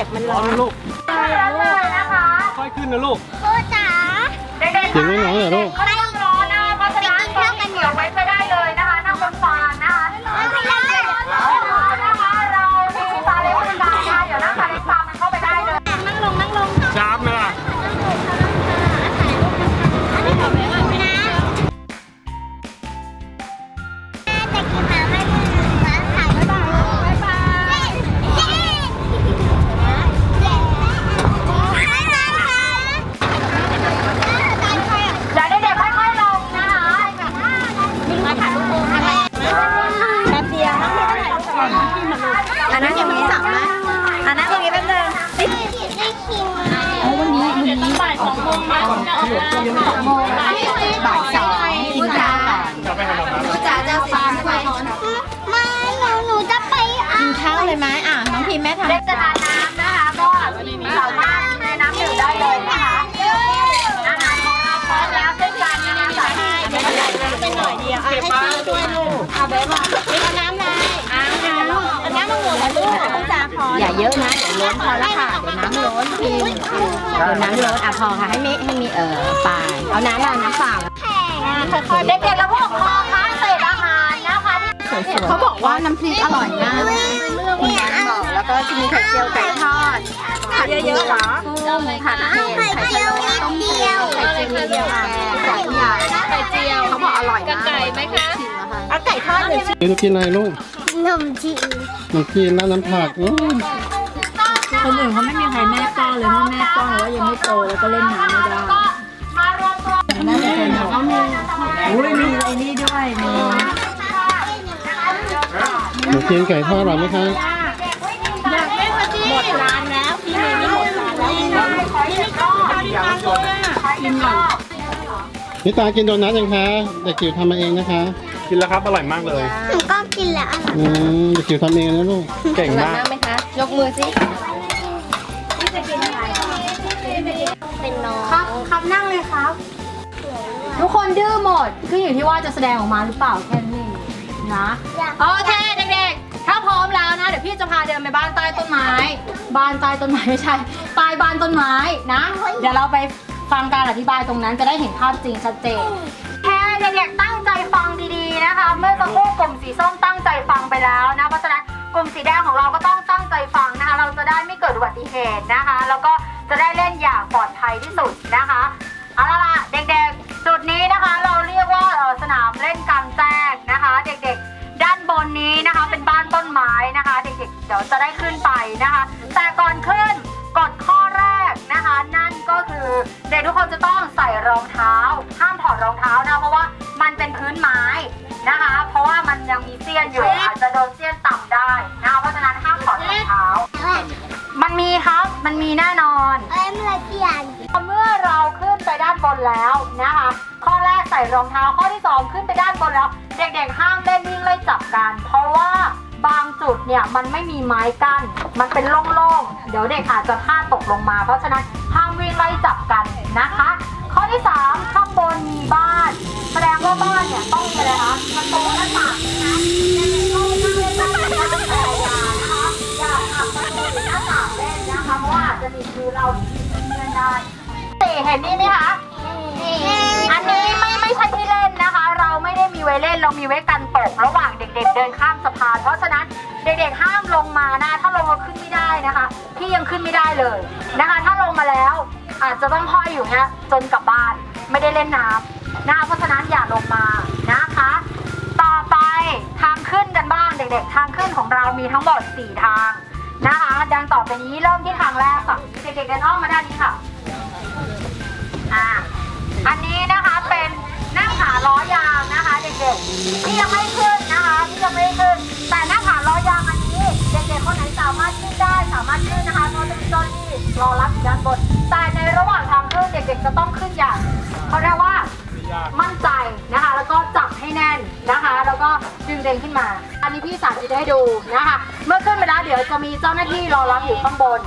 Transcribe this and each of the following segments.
แต่มันร้ร้ออนนนะลูกเลยนะคะ ค่อยขึ้นนะลูก บ่ายสองโมงมาจะออกมาสองโมงบ่ายสองกินข้าวจะไปทำอะไรกูจ๋าจะฟาร์มด้วยไม่หนูหนูจะไปกินข้าวเลยไหมอะน้องพิมแม่ทำ ออย่าเยอะนะเดี๋ยวล้นพอแล้วค่ะเดี๋ยวน้ำล้นพี่เดี๋ยวน้ำล้นอะพอค่ะให้มีให้มีเออปลายเอาน้ำเอาน้ำเปล่าแข็งค่อยเด็กๆและผู้ปกครองคะเศษอาหารนะคะที่ๆเขาบอกว่าน้ำพริกอร่อยมากคุณยายบอกแล้วก็จะมีไข่เจียวไก่ทอดผัดเยอะๆเหรอกุ้งผัดเผ็ดไข่เจียวต้มเจียวไข่เจียวเดียวอะสองอย่างไข่เจียวเขาบอกอร่อยมากไก่ไหมคะเอาไก่ทอดหรือลูกกินอะไรลูกนมจีนน้องกินน้ำน้ำผักอื้อ คนอื่นเขาไม่มีใครแม่ป้อนเลยเพราะแม่ป้อนแล้วยังไม่โตแล้วก็เล่นน้ำไม่ได้มารวมตัวน่าจะเป็นแบบเขามีอุ้ยมีไอ้นี่ด้วยมีน้องกินไก่ทอดอร่อยไหมคะหมดร้านแล้วพี่เมย์นี่หมดร้านแล้วนิตากินโดนัทยังคะเด็กจิ๋วทำมาเองนะคะ กินแล้วครับอร่อยมากเลยหนูก็กินแล้วอร่อยอืมเด็กจิ๋วทำเองนะลูกเก่งมากไหมคะยกมือสิ เป็นน้องครับครับนั่งเลยครับ ทุกคนดื้อหมดขึ้นอยู่ที่ว่าจะแสดงออกมาหรือเปล่าแค่นั้นเองนะโอเคเด็กๆ ถ้าพร้อมแล้วนะ เดี๋ยวพี่จะพาเดินไปบ้านใต้ต้นไม้ บ้านใต้ต้นไม้ไม่ใช่ใต้บ้านต้นไม้นะ เดี๋ยวเราไปฟังการอธิบายตรงนั้นจะได้เห็นภาพจริงชัดเจนแค่เด็กๆตั้งใจฟังดีๆนะคะ เมื่อสักครู่กลุ่มสีส้มตั้งใจฟังไปแล้วนะเพราะฉะนั้นกลุ่มสีแดงของเราก็ต้องตั้งใจฟังนะคะ เราจะได้ไม่เกิดอุบัติเหตุนะคะ แล้วก็ จะได้เล่นอย่างปลอดภัยที่สุดนะคะเอาละล่ะเด็กๆ จุดนี้นะคะเราเรียกว่าเอ่อสนามเล่นกลางแจ้งนะคะ เด็กๆ ด้านบนนี้นะคะเป็นบ้านต้นไม้นะคะ เด็กๆ เดี๋ยวจะได้ขึ้นไปนะคะ แต่ก่อนขึ้นกฎข้อแรกนะคะ นั่นก็คือเด็กทุกคนจะต้องใส่รองเท้า ห้ามถอดรองเท้านะเพราะว่ามันเป็นพื้นไม้นะคะ เพราะว่ามันยังมีเสี้ยนอยู่อาจจะโดนเสี้ยนต่ มีครับมันมีแน่นอนเอ้ยมันละเกียนเมื่อเราขึ้นไปด้านบนแล้วนะคะ ข้อแรกใส่รองเท้าข้อที่สองขึ้นไปด้านบนแล้ว เด็กๆห้ามเล่นวิ่งไล่จับกัน เพราะว่าบางจุดเนี่ยมันไม่มีไม้กั้น มันเป็นโล่งๆ เดี๋ยวเด็กอาจจะพลาดตกลงมา เพราะฉะนั้นห้ามวิ่งไล่จับกันนะคะ ข้อที่สามข้างบนมีบ้าน แสดงว่าบ้าน เห็นนี่ไหมคะ อันนี้ไม่ไม่ใช่ที่เล่นนะคะ เราไม่ได้มีไว้เล่น เรามีไว้กันตกระหว่างเด็ก ๆ เดินข้ามสะพาน เพราะฉะนั้นเด็กๆห้ามลงมานะ ถ้าลงมาขึ้นไม่ได้นะคะ พี่ยังขึ้นไม่ได้เลยนะคะ ถ้าลงมาแล้ว อาจจะต้องห้อยอยู่เนี้ยจนกลับบ้านไม่ได้เล่นน้ำนะคะเพราะฉะนั้นอย่าลงมานะคะ ต่อไปทางขึ้นกันบ้างเด็กๆ ทางขึ้นของเรามีทั้งหมด4ทางนะคะ ดังต่อไปนี้เริ่มที่ทางแรกค่ะเด็กๆเดินอ้อมมาด้านนี้ค่ะ เด็กๆที่ยังไม่ขึ้นนะคะที่ยังไม่ขึ้น แต่หน้าผาล้อยางอันนี้เด็กๆคนไหนสามารถขึ้นได้สามารถขึ้นนะคะเพราะจะมีเจ้าหน้าที่รอรับอยู่ด้านบนแต่ในระหว่างทางขึ้นเด็กๆจะต้องขึ้นอย่างเขาเรียกว่ามั่นใจนะคะ แล้วก็จับให้แน่นนะคะ แล้วก็ดึงเด้งขึ้นมา อันนี้พี่สาธิตให้ดูนะคะ เมื่อขึ้นไปแล้วเดี๋ยวจะมีเจ้าหน้าที่รอรับอยู่ข้างบน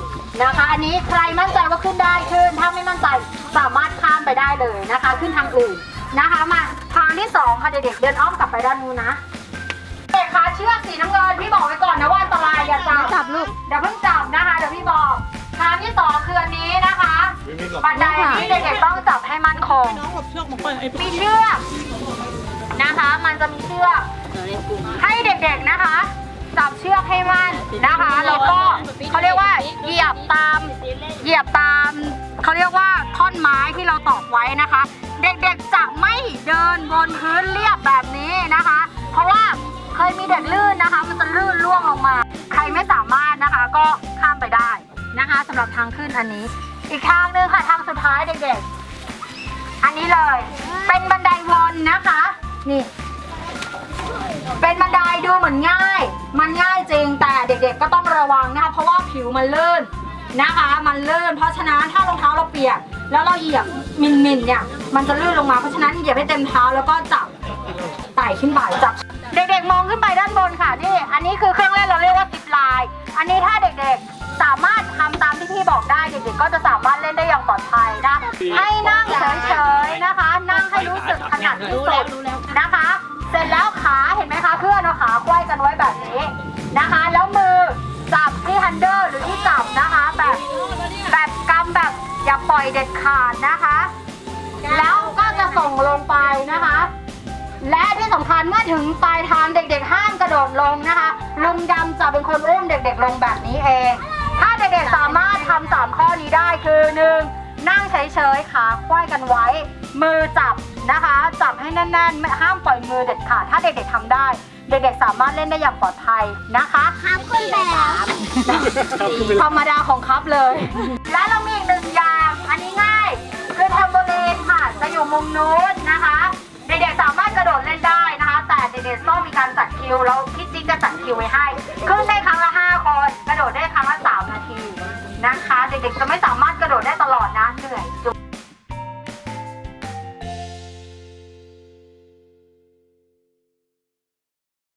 นะคะ อันนี้ใครมั่นใจว่าขึ้นได้ขึ้น ถ้าไม่มั่นใจสามารถข้ามไปได้เลยนะคะ ขึ้นทางอื่นนะคะมา ทางที่สองค่ะเด็กๆเดินอ้อมกลับไปด้านนู้นนะ เด็กคะเชือกสีน้ำเงินพี่บอกไว้ก่อนนะว่าอันตรายอย่าจับจับลูกเดี๋ยวเพิ่งจับนะคะเดี๋ยวพี่บอกทางที่สองคืออันนี้นะคะบันไดที่เด็กๆต้องจับให้มั่นคงน้องหลบเชือกมาก่อนไอ้มีเชือกนะคะ มันจะมีเชือกให้เด็กๆนะคะจับเชือกให้มั่นนะคะแล้วก็เขาเรียกว่าเหยียบตามเหยียบตามเขาเรียกว่าท่อ นไม้ที่เราตอกไว้นะคะ เด็กๆจะไม่เดินบนพื้นเรียบแบบนี้นะคะ เพราะว่าเคยมีเด็กลื่นนะคะ มันจะลื่นล่วงลงมา ใครไม่สามารถนะคะก็ข้ามไปได้นะคะสำหรับทางขึ้นอันนี้ อีกทางหนึงค่ะทางสุดท้ายเด็กๆ อันนี้เลย เป็นบันไดวนนะคะ นี่ เป็นบันไดดูเหมือนง่าย มันง่ายจริงแต่เด็กๆก็ต้องระวังนะคะเพราะว่าผิวมันลื่น นะคะ มันลื่นเพราะฉะนั้นถ้ารองเท้าเราเปียก แล้วเราเหยียบมินมินๆเนี่ยมันจะลื่นลงมาเพราะฉะนั้นเหยียบให้เต็มเท้าแล้วก็จับไต่ขึ้นไปจับ เด็กๆมองขึ้นไปด้านบนค่ะนี่อันนี้คือเครื่องเล่นเราเรียกว่าซิปไลน์อันนี้ถ้าเด็กๆสามารถทำตามที่พี่บอกได้เด็กๆก็จะสามารถเล่นได้อย่างปลอดภัยนะให้นั่งเฉยๆนะคะ นั่งให้รู้สึกถนัดที่สุด เดอร์หรือที่จับนะคะ แบบแบบกำแบบอย่าปล่อยเด็ดขาดนะคะ แล้วก็จะส่งลงไปนะคะ และที่สำคัญเมื่อถึงปลายทางเด็กๆห้ามกระโดดลงนะคะลุงดำจะเป็นคนอุ้มเด็กๆลงแบบนี้เอง ถ้าเด็กๆสามารถทำสามข้อนี้ได้คือหนึ่งนั่งเฉยๆขาควายกันไว้ มือจับนะคะ จับให้แน่นๆไม่ห้ามปล่อยมือเด็ดขาดถ้าเด็กๆทำได้ เด็กๆสามารถเล่นได้อย่างปลอดภัยนะคะห้ามขึ้นแบบ ธรรมดาของครับเลย และเรามีอีกหนึ่งอย่าง อันนี้ง่าย คือเทมโบลีนค่ะ จะอยู่มุมนู้นนะคะ เด็กๆสามารถกระโดดเล่นได้นะคะ แต่เด็กๆต้องมีการจัดคิว แล้วพี่จิ๊กจะจัดคิวไว้ให้ ขึ้นได้ครั้งละ 5 คน กระโดดได้ครั้งละ 3 นาทีนะคะ เด็กๆจะไม่สามารถ